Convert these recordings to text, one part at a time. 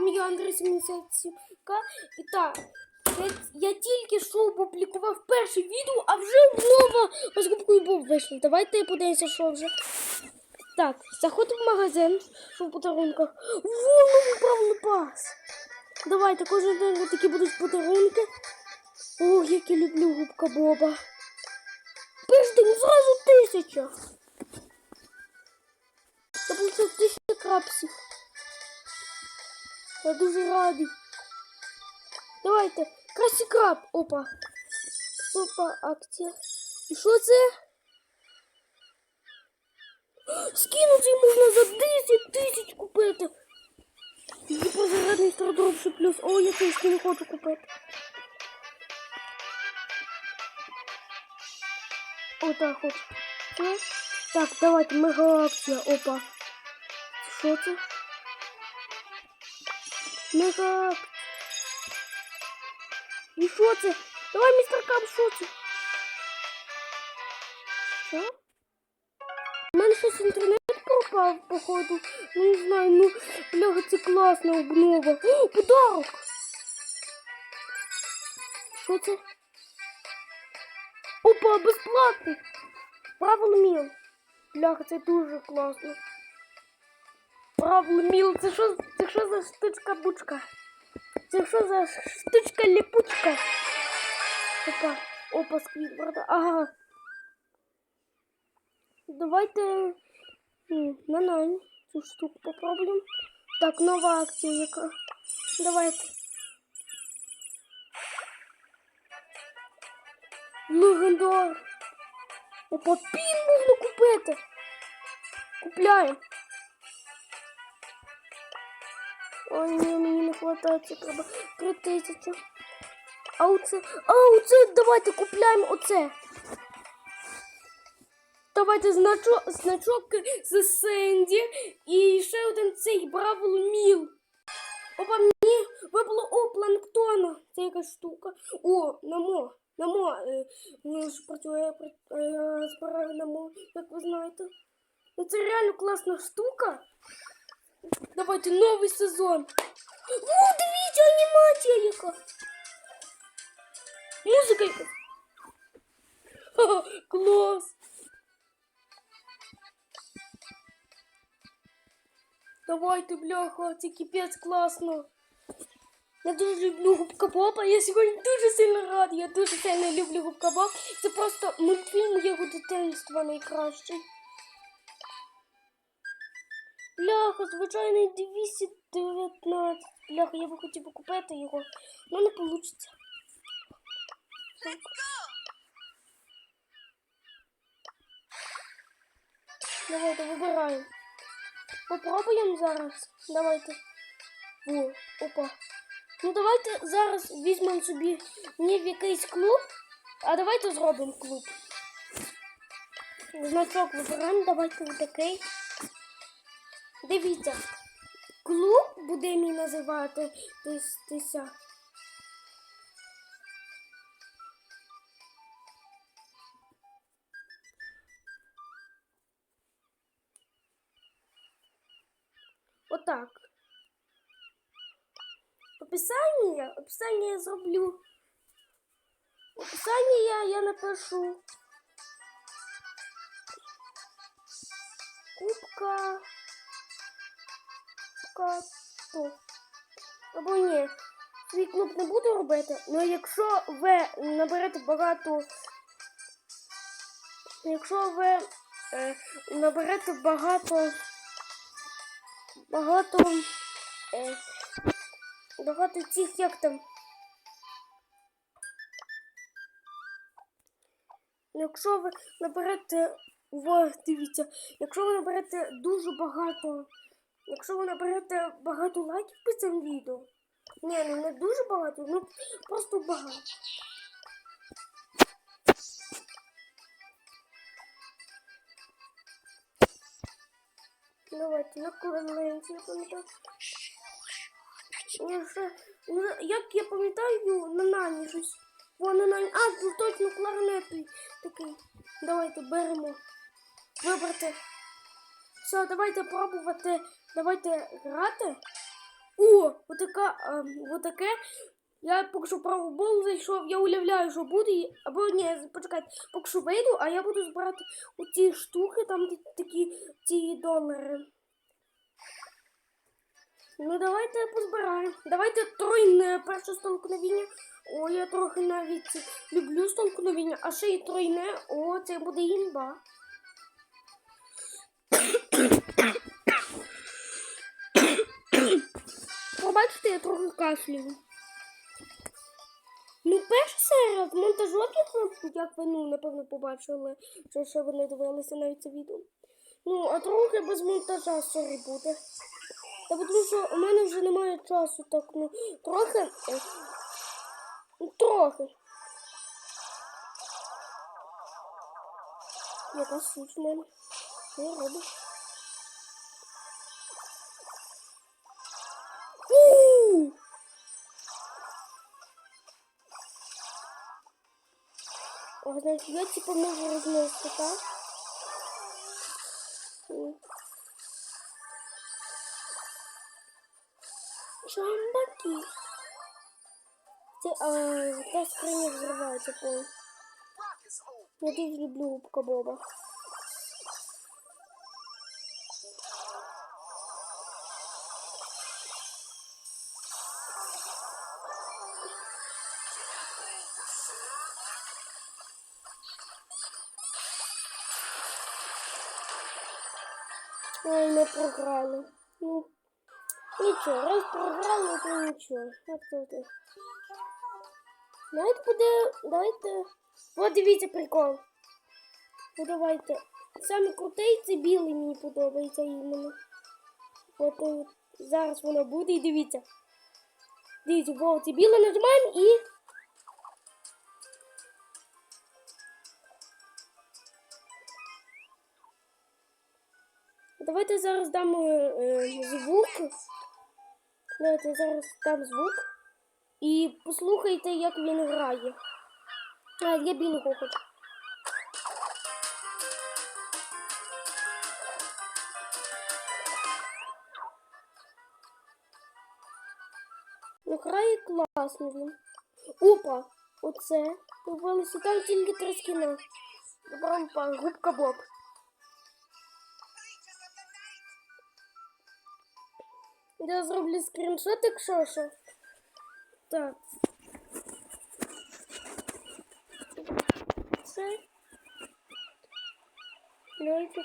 вами я Андрій 77 І так, я, я тільки що опублікував перше відео, а вже нова розгубкою був вийшла. Давайте подивимося, що вже. Так, заходимо в магазин, що в подарунках. Во, новий правильний пас. Давайте кожен день такі будуть подарунки. Ох, як я люблю губка Боба. Перший день зразу тисяча. Це тисяча крапсів. Я дуже радий. Давайте. Красі краб. Опа. Опа, акція. І що це? Скинути можна за 10 тисяч купити. І про зарядний стардропши плюс. О, я теж не хочу купити. Отак от. Так, давайте, мега акція. Опа. Що це? Мега акція. І? Давай, містер Кап, що це? Що? У мене щось інтернет пропав, походу. Ну не знаю, ну бляха, це класна обнова. О, подарок! Що? Опа, безплатний! Правило міл. Бляха, це дуже класно. Правило міл, це що, це що за штучка-бучка? Це що за штучка-ліпучка? Опа, опа, сквідварда. Ага. Давайте на нань цю штуку попробуємо. Так, нова акція яка. Давайте. Легендар. Опа, пін можна купити. Купляємо. Ой, ні, мені не це треба три тисячі. А оце, а оце давайте купляємо оце. Давайте значок, значок з Сенді і ще один цей Бравл Міл. Опа, мені випало о планктона. Це якась штука. О, намо. Намо. Е, ну, ж працює при- е, збираю намо, як ви знаєте. Ну, Це реально класна штука. Давайте новий сезон. О, дивіться, анімація яка. Музика якась. Ха-ха, клас. Давайте, бляха, це кипець класно. Я дуже люблю губка Боба. Я сьогодні дуже сильно рада. Я дуже сильно люблю губка Боб. Це просто мультфільм моєго дитинства найкращий. Бляха, звичайний 219. Бляха, я би хотів би купити його, але не вийде. Давайте вибираємо. Попробуємо зараз. Давайте. О, опа. Ну давайте зараз візьмемо собі не в якийсь клуб, а давайте зробимо клуб. Значок вибираємо, давайте отакий. Дивіться, клуб буде мій називати тися. Отак. Описання, описання я зроблю. Описання я, я напишу. Кубка. То. Або ні. Свій клуб не буду робити, але якщо ви наберете багато. Якщо ви е, наберете багато. Багато. Е, багато цих як там. Якщо ви наберете. Во, дивіться, якщо ви наберете дуже багато. Якщо ви наберете багато лайків під цим відео. Ні, ну не дуже багато, ну просто багато. Давайте на коленці, я пам'ятаю. Ну, як я пам'ятаю, на нані щось. О, на. А, тут точно кларнет такий. Давайте беремо. Вибрати. Все, давайте пробувати. Давайте грати. О, отака, а, отаке. Я поки що праву бол зайшов, я уявляю, що буде. Або ні, почекайте, поки що вийду, а я буду збирати оці штуки, там такі ці долари. Ну, давайте позбираємо. Давайте тройне перше столкновення. О, я трохи навіть люблю столкновення, а ще й тройне. О, це буде імба. Пробачте, я трохи кашлюю. Ну, перша серія з монтажок, як ви, ну, напевно, побачили, що ще ви не дивилися навіть це відео. Ну, а трохи без монтажа сорі буде. Та тому що у мене вже немає часу так, ну, трохи. ну, Трохи. Яка суть в мене? Що я роблю? О, значить, я типа могу розносити, так? А, та скриня взрывается, пол. Я дуже люблю губка Боба. Ми програли. Ну, нічого, раз програли, то нічого. Давайте буде, давайте. От дивіться прикол. Ну давайте. Саме крутий це білий мені подобається іменно. От е, зараз воно буде і дивіться. Дивіться, во, це біле нажимаємо і. Давайте зараз дамо е, звук. Давайте зараз дам звук. І послухайте, як він грає. А, я білий хочу. Ну, грає класно він. Опа! Оце. Появилося там тільки три скіна. Брампа, губка Боб. Я зроблю скріншот, якщо що. Так. Це. Давайте,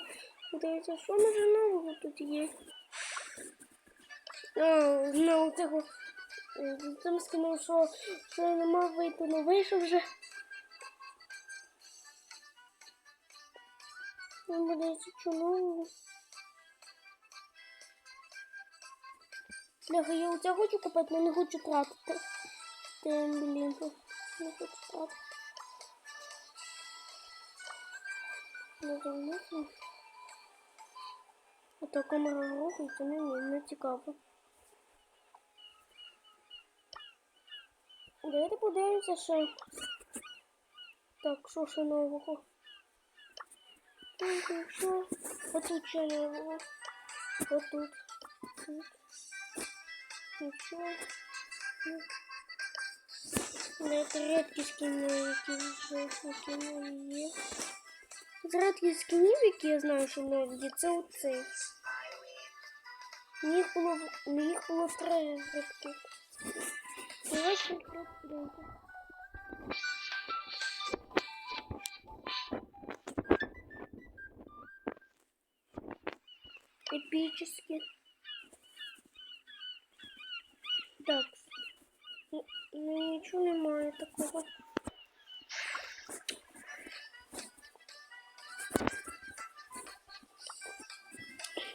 дивіться, що може нового тут є. А, ну, цього. Там скинув, що, що не мав вийти, ну вийшов вже. Ну, буде що Бляха, я у тебе хочу купити, але не хочу тратити. Ти, блін, не хочу тратити. Не замовлю. А то камера рухається, не, не, не цікаво. Давайте подивимося ще. Так, що ще нового? Так, і що? Отут ще нового. Отут. Тут. Нічого. Це редкі скіни, які вже які в мене є. З редких скінів, які я знаю, що в мене є, це оцей. Їх було, їх було три редких. Давайте відкрити. Эпический. Так. Ну, ну нічого немає такого.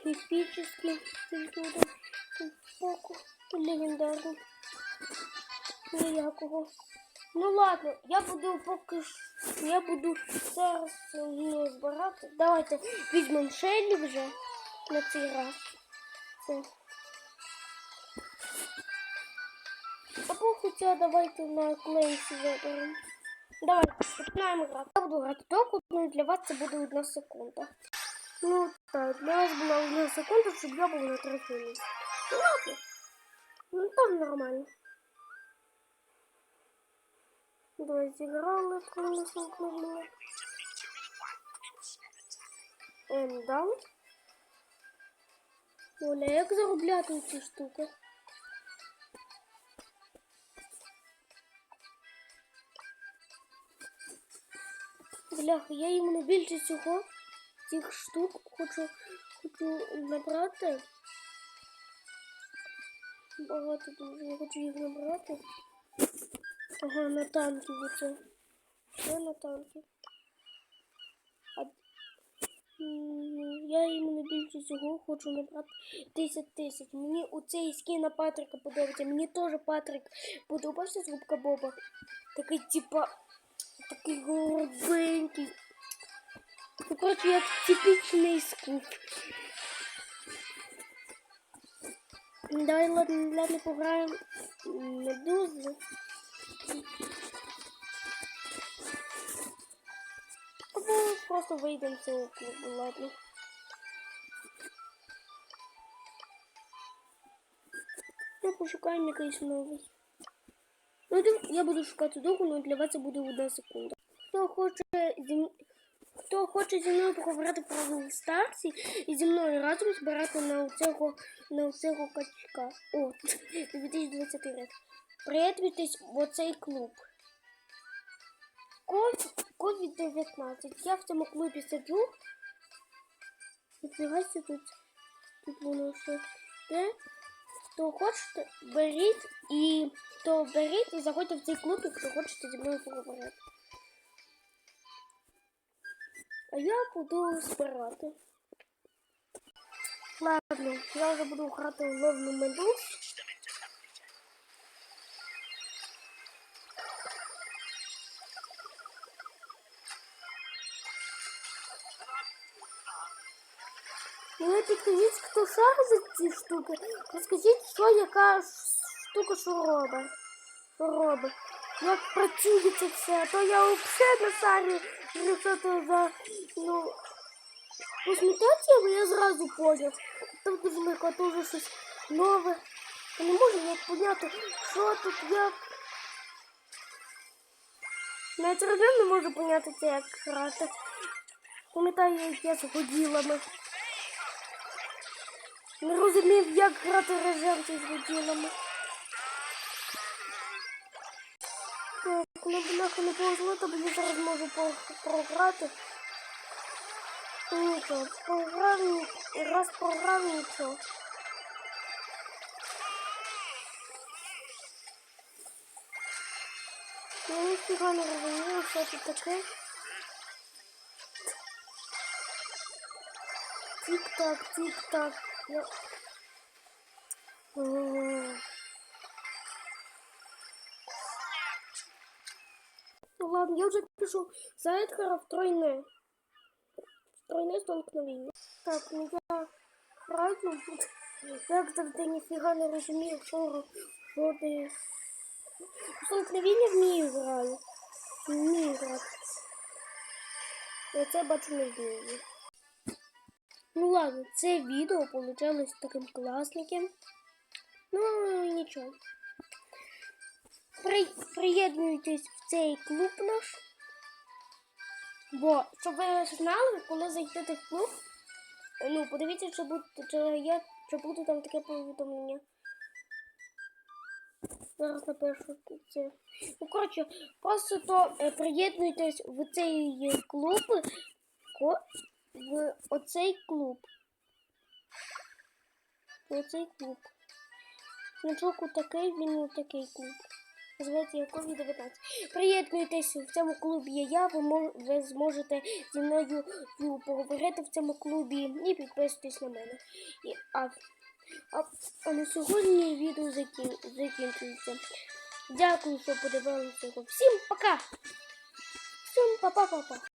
Эпический. Культура. Поку. Легендарний. Ніякого. Ну ладно, я буду поки. Я буду зараз не збирати. Давайте візьмемо Шеллі вже на цей раз. Це. Або хоча давайте на клейці виберемо. Давайте, починаємо грати. Я буду грати току, ну і для вас це буде одна секунда. Ну так, для вас була одна секунда, щоб я був на третьому місці. Ну ладно. там нормально. Давай зіграли про столкновення. Ем, дам. Оля, як заробляти ці штуки? Бляха, я іменно більше цього цих штук хочу, хочу набрати. Багато дуже. Я хочу їх набрати. Ага, на танки оце. Це на танки. А, я іменно більше цього хочу набрати 10 тисяч. Мені оцей скін на Патрика подобається. Мені теж Патрик подобався з Губка Боба. Такий типа такий голубенький. Ну, коротше, як типічний скуп. Давай, ладно, ладно, пограємо м, медузу. Або просто вийдемо з цього ладно. Ну, пошукаємо якийсь новий. Ну, я буду шукати довго, але для вас це буде одна секунда. Хто хоче зі, хто хоче зі мною поговорити про Старсі і зі мною разом збирати на цього на цього качка. О, 2020 рік. Приєднуйтесь в оцей клуб. Код 19. Я в цьому клубі сиджу. Себе тут, тут воно все. Хто хочете, беріть і хто беріть і заходьте в цей клуб, якщо хочете зі мною поговорити. А я буду збирати. Ладно, я вже буду грати в ловну медуз. Підкажіть, хто шар за ці штуки. Розкажіть, що яка штука що робить. Що робить. Як працює це все, то я взагалі на шарі, що це за, ну, Косметація, бо я зразу поняв. Там дуже легко, то вже щось нове. Я не можу як поняти, що тут як. Навіть родин не можу поняти це як грати. Пам'ятаю, як я з годілами. Не розумів, як грати режимці з годілами. Так, коли бляха не повезло, то мені зараз можу програти. Нічого, програм, раз програм нічого. Я ніфіга не розумію, що це таке. Тік-так, тік-так. Ну ладно, я вже пішов за Едгара в тройне. Тройне столкновення. Так, ну я граю. Як завжди ніфіга не розумію, що, ро- що ти. Столкновення вмію граю. Вмію грати. Я це бачу не вмію. Ну ладно, це відео получилось таким класненьким. Ну, нічого. При... Приєднуйтесь в цей клуб наш. Бо, щоб ви знали, коли зайдете в клуб, ну, подивіться, чи буде, чи є, чи буде там таке повідомлення. Зараз напишу це. Ну, коротше, просто то е, приєднуйтесь в цей е, клуб, в оцей клуб. В оцей клуб. Значок у такий, він у такий клуб. Називається Якові 19. Приєднуйтесь в цьому клубі є я, ви, мож, ви зможете зі мною поговорити в цьому клубі і підписуйтесь на мене. І, а, а, а на сьогодні відео закін, закінчується. Дякую, що подивилися. Всім пока! Всім па-па-па-па!